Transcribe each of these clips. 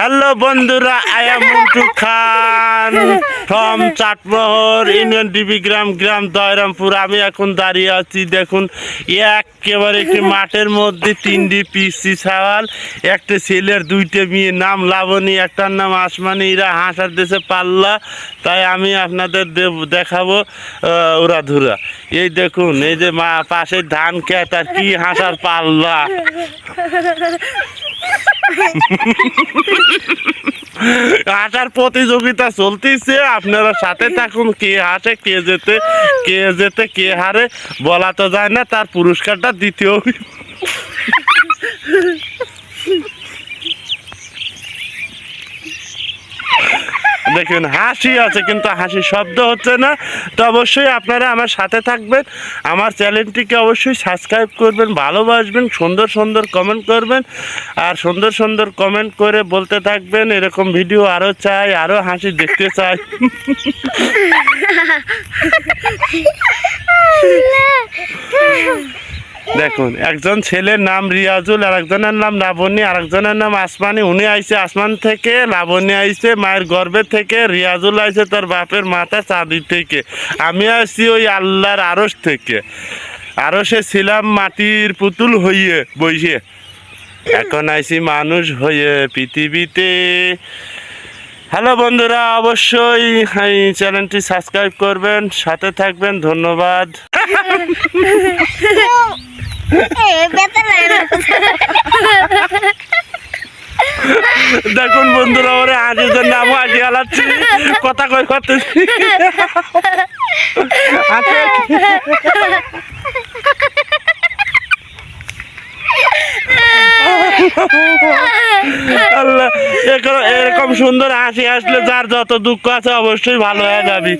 Hello বন্ধুরা আয়া Montu Khan from Chatmohar union DB গ্রাম গ্রাম দয়রামপুর আমি এখন দাঁড়িয়ে আছি, দেখুন, একেবারে একটি মাঠের মধ্যে, তিনটি পিসি ছাওয়াল, একটা ছেলের, দুইটা মেয়ে নাম লাবণী, একটার নাম আসমানি। এরা হাসার দেশে পাল্লা, তাই আমি আপনাদের দেখাবো ওরা ধুরা এই দেখুন, এই যে মা, পাশে ধান খেত আর কি হাসার পাল্লা। হাঁটার প্রতিযোগিতা চলতেছে, আপনারা সাথে থাকুন, কে হাসে, কে যেতে কে যেতে কে হারে, বলা তো যায় না, তার পুরস্কারটা দ্বিতীয়। দেখুন, হাসি আছে, কিন্তু হাসি শব্দ হচ্ছে না। তো অবশ্যই আপনারা আমার সাথে থাকবেন। আমার চ্যানেলটিকে অবশ্যই সাবস্ক্রাইব করবেন, ভালোবাসবেন, সুন্দর সুন্দর কমেন্ট করবেন। আর সুন্দর সুন্দর কমেন্ট করে বলতে থাকবেন, এরকম ভিডিও আরও চাই আরও হাসি দেখতে চাই। দেখুন, একজন ছেলের নাম রিয়াজুল আর একজনের নাম লাবণী আর একজনের নাম আসমানি। উনি আইছে আসমান থেকে, লাবণী আইছে মায়ের গর্ভে থেকে, রিয়াজুল আইছে তার বাপের মাথা চাঁদি থেকে। আমি আসছি ওই আল্লাহর আরস থেকে। আরসে ছিলাম মাটির পুতুল হইয়ে বইসে। এখন আইছি মানুষ হয়ে পৃথিবীতে। হ্যালো বন্ধুরা, অবশ্যই এই চ্যানেলটি সাবস্ক্রাইব করবেন, সাথে থাকবেন, ধন্যবাদ। দেখুন বন্ধুরা ওরে আজের জন্য আমি আজকে আলাচ্ছি। কথা কই করতেছি আল্লাহ এরকম- সুন্দর হাসি আসলে যার যত দুঃখ আছে অবশ্যই ভালো হয়ে যাবি।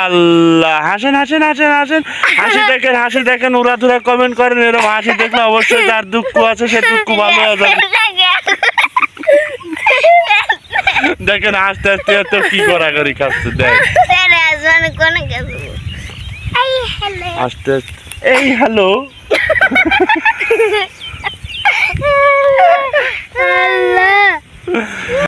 আল্লাহ হাসেন হাসেন হাসেন হাসেন। হাসি দেখেন হাসি দেখেন উড়া ধুরা কমেন্ট করেন এরকম হাসি দেখলে অবশ্যই যার দুঃখ আছে সে দুঃখ ভালো হয়ে যাবে। দেখেন আস্তে আস্তে এত কি করা করি খাচ্ছে দেখ। আস্তে আস্তে এই হ্যালো।